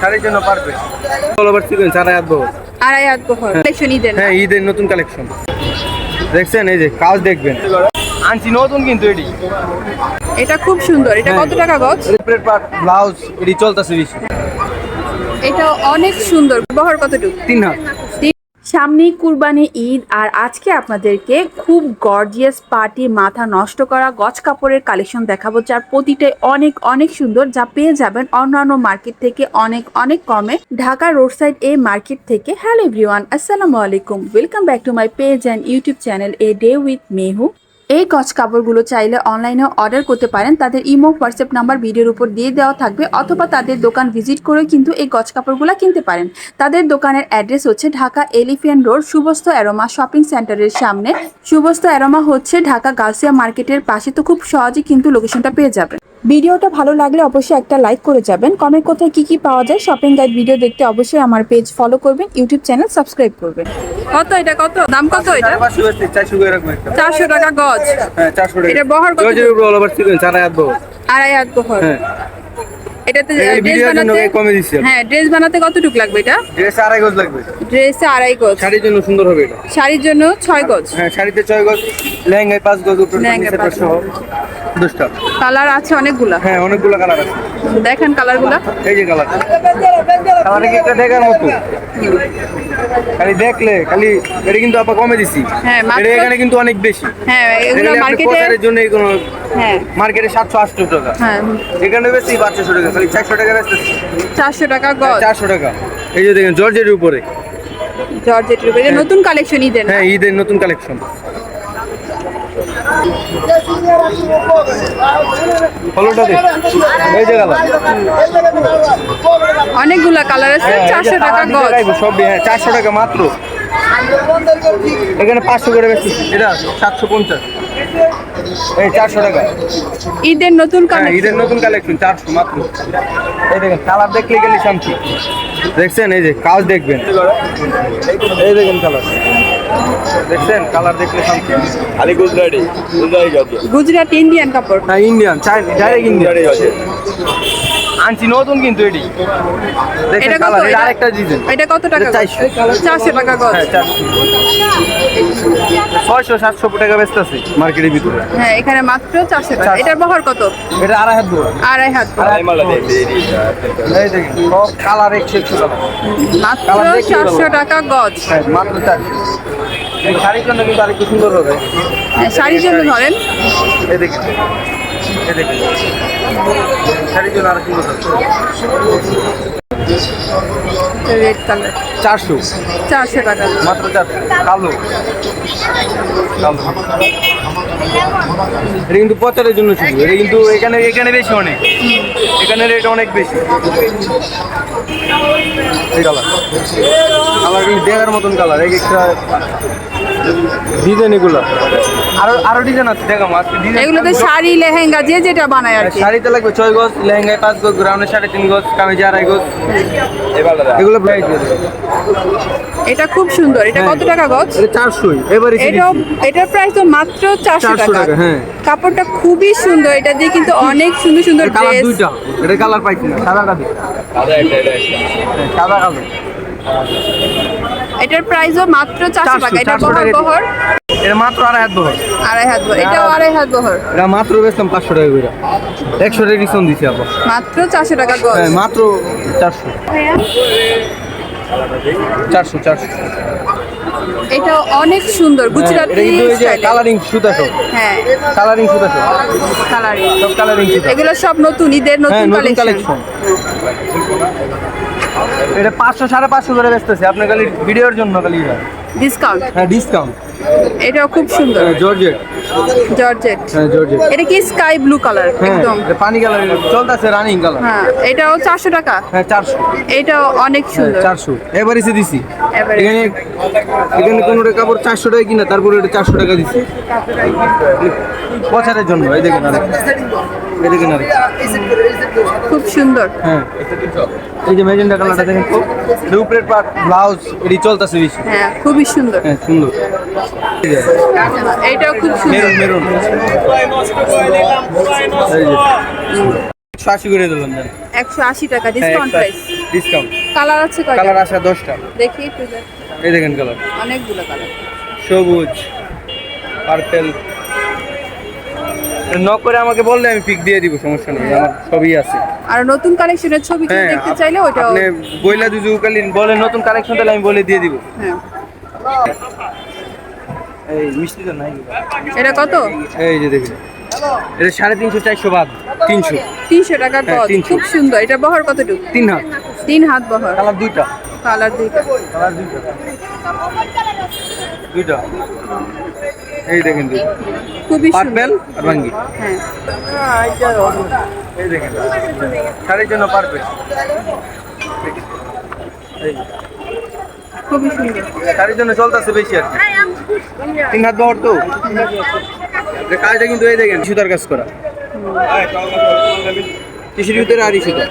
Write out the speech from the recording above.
শাড়ির জন্য perfect all over sequence আড়াই হাত বহর। আড়াই হাত বহর কালেকশন ঈদের হ্যাঁ ঈদের নতুন কালেকশন দেখছেন এই যে কাজ দেখবেন আনছি নতুন কিন্তু এটি এটা খুব সুন্দর। এটা। কত টাকা গজ ব্লাউজ এটি চলতেছে বেশি। এটা অনেক সুন্দর। বহর কতটুকু? তিন হাত। সামনেই কুরবানি ঈদ আর আজকে আপনাদেরকে খুব গর্জিয়াস পার্টি মাথা নষ্ট করা, গছ কাপড়ের কালেকশন দেখাবো, যার প্রতিটাই অনেক অনেক সুন্দর, যা পেয়ে যাবেন অন্যান্য মার্কেট থেকে অনেক অনেক কমে। ঢাকা রোড সাইড এই মার্কেট থেকে। হ্যালো এভরিওয়ান আসসালামু আলাইকুম। Welcome back to my page and YouTube channel a day with Mehu এই গজ কাপড়গুলো চাইলে অনলাইনেও অর্ডার করতে পারেন। তাদের ইমো, হোয়াটসঅ্যাপ নাম্বার ভিডিওর উপর দিয়ে দেওয়া থাকবে, অথবা তাদের দোকান ভিজিট করে কিন্তু এই গজ কাপড়গুলো কিনতে পারেন। তাদের দোকানের অ্যাড্রেস হচ্ছে ঢাকা এলিফিয়ান রোড, সুবস্ত অ্যারোমা শপিং সেন্টারের সামনে। সুবস্ত অ্যারোমা হচ্ছে ঢাকা গার্সিয়া মার্কেটের পাশে, তো খুব সহজেই কিন্তু লোকেশনটা পেয়ে যাবেন। ভিডিওটা ভালো লাগলে অবশ্যই একটা লাইক করে যাবেন। কমেন্ট কোথায় কি কি পাওয়া যায় শপিং গাইড ভিডিও দেখতে অবশ্যই আমার পেজ ফলো করবেন ইউটিউব চ্যানেল সাবস্ক্রাইব করবেন। কত এটা কত? দাম কত এটা? সাড়ে পাঁচশো বেশি চারশো করে রাখব একটা। চারশো টাকা গজ। হ্যাঁ চারশো টাকা। এটা বহর কত? আড়াই হাত বহর আড়াই হাত বহর হ্যাঁ এটাতে ড্রেস বানাতে কমে হ্যাঁ ড্রেস বানাতে কতটুকু লাগবে এটা? ড্রেস আড়াই গজ লাগবে। ড্রেসে আড়াই গজ। শাড়ির জন্য সুন্দর হবে এটা। শাড়ির জন্য ছয় গজ। হ্যাঁ শাড়িতে ছয় গজ লেহেঙ্গায় পাঁচ গজ উপরে পাঁচ সহ দশটা কালার আছে অনেকগুলা। হ্যাঁ অনেকগুলো কালার আছে। দেখেন কালারগুলা এই যে কালার কালারটা কি একটা দেখার মতো। খালি দেখলে খালি এটা কিন্তু আপা কমে দিছি। হ্যাঁ, এটা এখানে কিন্তু অনেক বেশি। হ্যাঁ এগুলো মার্কেটে জন্য কোনো হ্যাঁ। মার্কেটে সাতশো আটশো টাকা। হ্যাঁ। এখানে বেশি পাঁচশো টাকা। খালি চারশো টাকা বেচতেছি চারশো টাকা গজ। চারশো টাকা। এই যে দেখেন জর্জের উপরে। জর্জেটের উপরে। নতুন কালেকশন ঈদের হ্যাঁ ঈদের নতুন কালেকশন অনেকগুলা কালার আছে হ্যাঁ, চারশো টাকা গজ। সব হ্যাঁ চারশো টাকা মাত্র। এখানে পাঁচশো করে বেশি এটা সাতশো পঞ্চাশ। এই চারশো টাকা। ঈদের নতুন হ্যাঁ কালেকশন ঈদের নতুন কালেকশন চারশো মাত্র। এই দেখেন কালার দেখলে গেলে শান্তি। দেখছেন? এই যে কাজ দেখবেন। এই দেখেন কালার দেখছেন? কালার দেখলে শান্তি। খালি গুজরাটি গুজরাটি গুজরাটি গুজরাট ইন্ডিয়ান কাপড়। না ইন্ডিয়ান চাই ডাইরেক্ট ইন্ডিয়ান আনছি নতুন কিন্তু এটি। এটা কত কালার এটা আরেকটা ডিজাইন। এটা কত টাকা গজ? চারশো। চারশো টাকা গজ। হ্যাঁ চারশো। ছয়শো সাতশো টাকা ব্যস্ত আছে মার্কেটের ভিতরে। হ্যাঁ এখানে মাত্র চারশো টাকা। এটার বহর কত? এটা আড়াই হাত দূর আড়াই হাত আড়াই মালা দেখতে এই দেখেন সব কালার একশো একশো কালার মাত্র কালার দেখলেই চারশো ভালো। টাকা গজ। হ্যাঁ মাত্র চারশো। এই শাড়ির জন্য কিন্তু আরেকটু সুন্দর হবে। হ্যাঁ, শাড়ির জন্য ধরেন। এই দেখেন। এই দেখেন শাড়ির জন্য আরও সুন্দর রেড কালার। চারশো? চারশো টাকা। মাত্র চারশো। কালো? কালো। এটা কিন্তু প্রচারের জন্য শুধু। এটা কিন্তু এখানে এখানে বেশি অনেক। এখানে রেট অনেক বেশি। এই কালার। কালার কিন্তু দেখার মতন কালার। এক একটা ডিজাইন এগুলো। আরও আরও ডিজাইন আছে দেখাম আজকে ডিজাইন এগুলোতে শাড়ি লেহেঙ্গা যে যেটা বানায় আর কি। শাড়িতে লাগবে ছয় গজ লেহেঙ্গায় পাঁচ গজ গ্রাউন্ডে সাড়ে তিন গজ কামিজে আড়াই গজ। এগুলো প্রাইস এটা খুব সুন্দর। এটা কত টাকা গজ? এটা এবারে এটাও এটার প্রাইস তো মাত্র চারশো টাকা। টাকা, হ্যাঁ। কাপড়টা খুবই সুন্দর। এটা দিয়ে কিন্তু অনেক সুন্দর সুন্দর কালার ড্রেস দুইটা। এটা কালার পাইছি না সাদা কালো। সাদা একটা এটা একটা। হ্যাঁ, এটার প্রাইসও মাত্র চারশো টাকা। এটা বহর বহর। এটা মাত্র আড়াই হাত বহর। আড়াই হাত বহর। এটাও আড়াই হাত বহর। এটা মাত্র বেচলাম পাঁচশো টাকা করে। একশো টাকা ডিসকাউন্ট দিছি আবার। মাত্র চারশো টাকা গজ। হ্যাঁ মাত্র চারশো। চারশো চারশো। এটা অনেক সুন্দর হ্যাঁ, গুজরাটি কালারিং সুতা সব হ্যাঁ। কালারিং সুতা সব কালারিং সব কালারিং সুতা। এগুলো সব নতুন ঈদের হ্যাঁ নতুন কালেকশন এটা পাঁচশো সাড়ে পাঁচশো করে বেচতেছে। আপনার খালি ভিডিওর জন্য খালি। ডিসকাউন্ট হ্যাঁ ডিসকাউন্ট এটাও খুব সুন্দর। জর্জেট জর্জেট হ্যাঁ জর্জেট এটা কি স্কাই ব্লু কালার হ্যাঁ একদম। পানি কালার চলতেছে রানিং কালার হ্যাঁ এটাও চারশো টাকা। হ্যাঁ চারশো। এটাও অনেক হ্যাঁ, সুন্দর। চারশো। এবার এসে দিছি। এখানে এখানে কোনোটা কাপড় চারশো টাকা কিনা তারপরে এটা চারশো টাকা দিছি। প্রচারের জন্য এই দেখেন আরেক এই দেখেন আরেক খুব সুন্দর। হ্যাঁ। এই যে ম্যাজেন্ডা কালারটা দেখেন তো এটা উপরের পার্ট ব্লাউজ এটি চলতেছে বেশি। হ্যাঁ খুবই সুন্দর। হ্যাঁ সুন্দর। এই যে, এটাও খুব সুন্দর। Maroon maroon. যে। আশি করে দিলাম জান একশো আশি টাকা ডিসকাউন্ট প্রাইস ডিসকাউন্ট কালার আছে কালার আসা দশটা। দেখি একটু দেখ। এই দেখেন কালার। অনেকগুলো কালার। সবুজ পার্পেল নক করে আমাকে বললে আমি পিক দিয়ে দিব সমস্যা নেই আমার সবই আছে। আর নতুন কালেকশনের ছবি কেউ হ্যাঁ দেখতে চাইলে ওইটাও আপনি বইলা দুজু কালীন বলে নতুন কালেকশন তাহলে আমি বলে দিয়ে দিব। হ্যাঁ। এই মিষ্টি তো নাই। এটা কত? এই যে দেখুন এটা সাড়ে তিনশো চারশো বাদ তিনশো। তিনশো টাকা হ্যাঁ, গজ খুব সুন্দর। এটা বহর কতটুকু? তিন হাত। তিন হাত বহর। কালার দুইটা। কালার দুইটা। কালার দুইটা। দুইটা। এই দেখেন খুবই পার্পেল হ্যাঁ। এই দেখেন। শাড়ির জন্য এই। খুবই সুন্দর। শাড়ির জন্য চলতেছে বেশি আর তিন হাত বহর তো। কাজটা কিন্তু এই দেখেন সুতার কাজ করা। কৃষির ভিতরে আর সুতা।